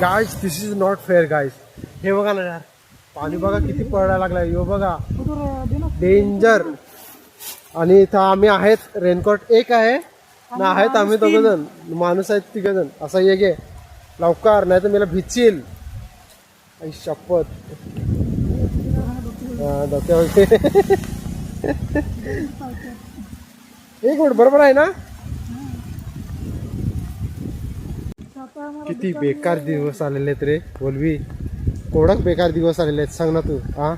Guys this is not fair guys हे बघा ना यार. पाणी बघा किती पडायला लागलाय. यो बघा. डेंजर आणि इथं आम्ही आहेत. रेनकोट एक आहे. ना आहेत आम्ही दोघ जण माणूस आहेत तिघ जण असं ये गे लवकर नाही तर मला भिचील. आई शपथ. डोक्यावर एक मिनिट बरोबर आहे ना? किती बेकार दिवस आलेले आहेत रे. बोलवी कोडक बेकार दिवस आलेले आहेत सांग ना तू हा?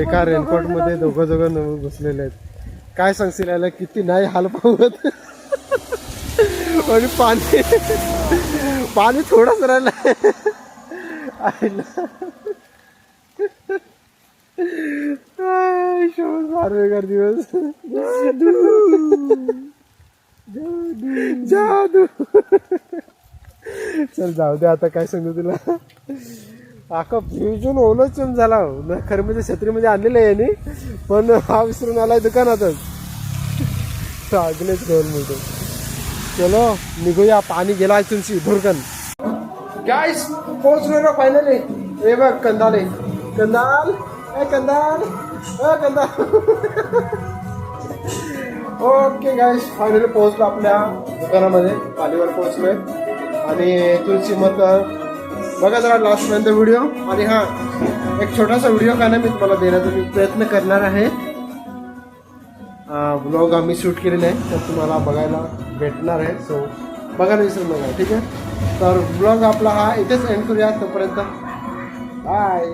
एका रेनकोटमध्ये दोघं दोघं घुसलेले आहेत. काय सांगशील याला किती नाही हाल पाहत. आणि पाणी पाणी थोडंच राहिलं बेकार दिवस. जादू. चल जाऊ दे आता काय सांगू तुला? अख्खा फ्युजन ओलंचून झाला हो. न खरं म्हणजे छत्रीमध्ये आणलेलं आहे यांनी पण हा विसरून आलाय दुकानातच. चांगलेच घेऊन मिळतो चलो निघूया. पाणी गेला तुमची भुरकन काय पोहोचलो ना फायनली हे बघ कंदाल. कंदाल? ए कंदाल? कंदाल. ओके गायस फायनली पोहोचलो आपल्या दुकानामध्ये. पालीवर पोहोचलोय. आणि तुळशी मत बघा जरा लास्ट पर्यंत व्हिडिओ आणि हा एक छोटासा व्हिडिओ का नाही मी तुम्हाला देण्याचा मी प्रयत्न करणार आहे. ब्लॉग आम्ही शूट केलेले आहे तर तुम्हाला बघायला भेटणार आहे. सो बघायला विसरू नका ठीक आहे? तर ब्लॉग आपला हा इथेच एंड करूया तोपर्यंत बाय